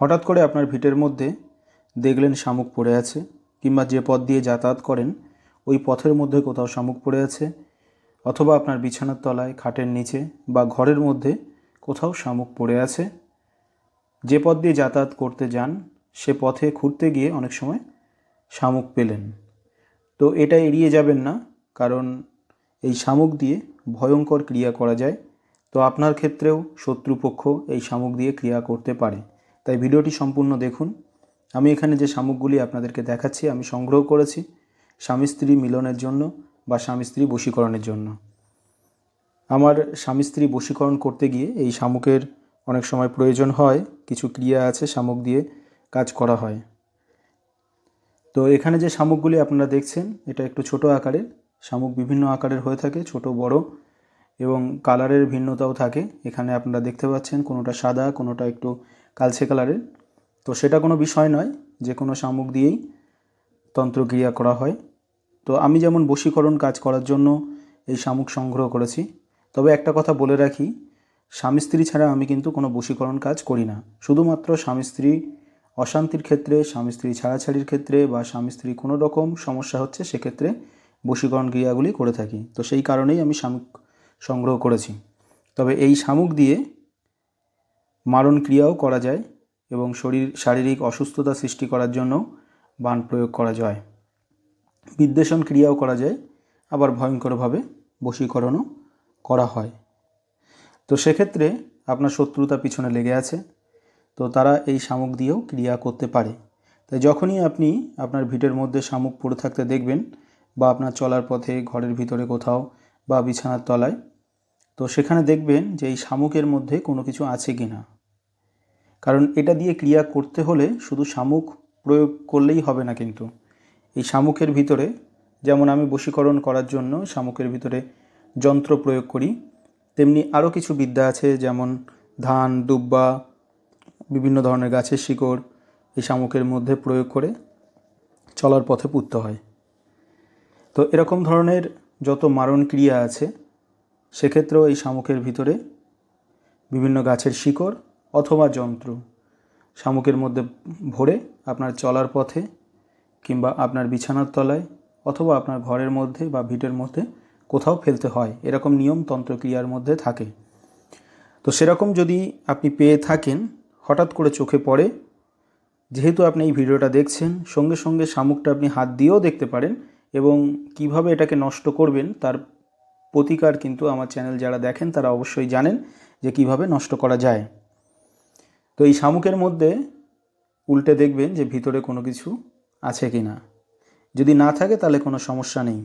হঠাৎ করে আপনার ভিটের মধ্যে দেখলেন শামুক পড়ে আছে, কিংবা যে পথ দিয়ে যাতায়াত করেন, ওই পথের মধ্যে কোথাও শামুক পড়ে আছে, অথবা আপনার বিছানার তলায়, খাটের নিচে, বা ঘরের মধ্যে কোথাও শামুক পড়ে আছে। যে পথ দিয়ে যাতায়াত করতে যান, সে পথে ঘুরতে গিয়ে অনেক সময় শামুক পেলেন। তো এটা এড়িয়ে যাবেন না, কারণ এই শামুক দিয়ে ভয়ঙ্কর ক্রিয়া করা যায়। তো আপনার ক্ষেত্রেও শত্রুপক্ষ এই শামুক দিয়ে ক্রিয়া করতে পারে। তাই ভিডিওটি সম্পূর্ণ দেখুন। আমি এখানে যে শামুকগুলি আপনাদেরকে দেখাচ্ছি, আমি সংগ্রহ করেছি স্বামী স্ত্রী মিলনের জন্য বা স্বামী স্ত্রী বশীকরণের জন্য। আমার স্বামী স্ত্রী বশীকরণ করতে গিয়ে এই শামুকের অনেক সময় প্রয়োজন হয়, কিছু ক্রিয়া আছে শামুক দিয়ে কাজ করা হয়। তো এখানে যে শামুকগুলি আপনারা দেখছেন, এটা একটু ছোট আকারের, শামুক বিভিন্ন আকারের হয়ে থাকে, ছোট, বড়। এবং কালারের ভিন্নতাও থাকে। এখানে আপনারা দেখতে পাচ্ছেন কোনোটা সাদা, কোনোটা একটু কালচে কালারের। তো সেটা কোনো বিষয় নয়, যে কোনো শামুক দিয়েই তন্ত্রক্রিয়া করা হয়। তো আমি যেমন বশীকরণ কাজ করার জন্য এই শামুক সংগ্রহ করেছি, তবে একটা কথা বলে রাখি, স্বামী স্ত্রী ছাড়া আমি কিন্তু কোনো বশীকরণ কাজ করি না। শুধুমাত্র স্বামী স্ত্রী অশান্তির ক্ষেত্রে, স্বামী স্ত্রী ছাড়াছাড়ির ক্ষেত্রে বা স্বামী স্ত্রী কোনো রকম সমস্যা হচ্ছে, সেক্ষেত্রে বশীকরণ ক্রিয়াগুলি করে থাকি। তো সেই কারণেই আমি শামুক সংগ্রহ করেছি। তবে এই শামুক দিয়ে মারণ ক্রিয়াও করা যায় এবং শরীর, শারীরিক অসুস্থতা সৃষ্টি করার জন্য বান প্রয়োগ করা যায়। বিদ্বেষণ ক্রিয়াও করা যায়, আবার ভয়ঙ্করভাবে বশীকরণও করা হয়। তো সেক্ষেত্রে আপনার শত্রুতা পিছনে লেগে আছে, তো তারা এই শামুক দিয়েও ক্রিয়া করতে পারে। তাই যখনই আপনি আপনার ভিটের মধ্যে শামুক পড়ে থাকতে দেখবেন বা আপনার চলার পথে, ঘরের ভিতরে কোথাও বা বিছানার তলায় তো সেখানে দেখবেন যে এই শামুকের মধ্যে কোনো কিছু আছে কি না কারণ এটা দিয়ে ক্রিয়া করতে হলে শুধু শামুক প্রয়োগ করলেই হবে না কিন্তু। এই শামুকের ভিতরে যেমন আমি বশীকরণ করার জন্য শামুকের ভিতরে যন্ত্র প্রয়োগ করি, তেমনি আরও কিছু বিদ্যা আছে যেমন ধান, দুব্বা, বিভিন্ন ধরনের গাছের শিকড় এই শামুকের মধ্যে প্রয়োগ করে চলার পথে পুঁততে হয়। তো এরকম ধরনের যত মারণ ক্রিয়া আছে সেক্ষেত্রেও এই শামুকের ভিতরে বিভিন্ন গাছের শিকড় অথবা যন্ত্র শামুকের মধ্যে ভরে আপনার চলার পথে কিংবা আপনার বিছানার তলায় অথবা আপনার ঘরের মধ্যে বা ভিটের মধ্যে কোথাও ফেলতে হয়। এরকম নিয়ম তন্ত্রক্রিয়ার মধ্যে থাকে। তো সেরকম যদি আপনি পেয়ে থাকেন, হঠাৎ করে চোখে পড়ে, যেহেতু আপনি এই ভিডিওটা দেখছেন, সঙ্গে সঙ্গে শামুকটা আপনি হাত দিয়েও দেখতে পারেন এবং কীভাবে এটাকে নষ্ট করবেন, তার প্রতিকার কিন্তু আমার চ্যানেল যারা দেখেন তারা অবশ্যই জানেন যে কীভাবে নষ্ট করা যায়। তো এই শামুকের মধ্যে উল্টে দেখবেন যে ভিতরে কোনো কিছু আছে কি না যদি না থাকে তাহলে কোনো সমস্যা নেই।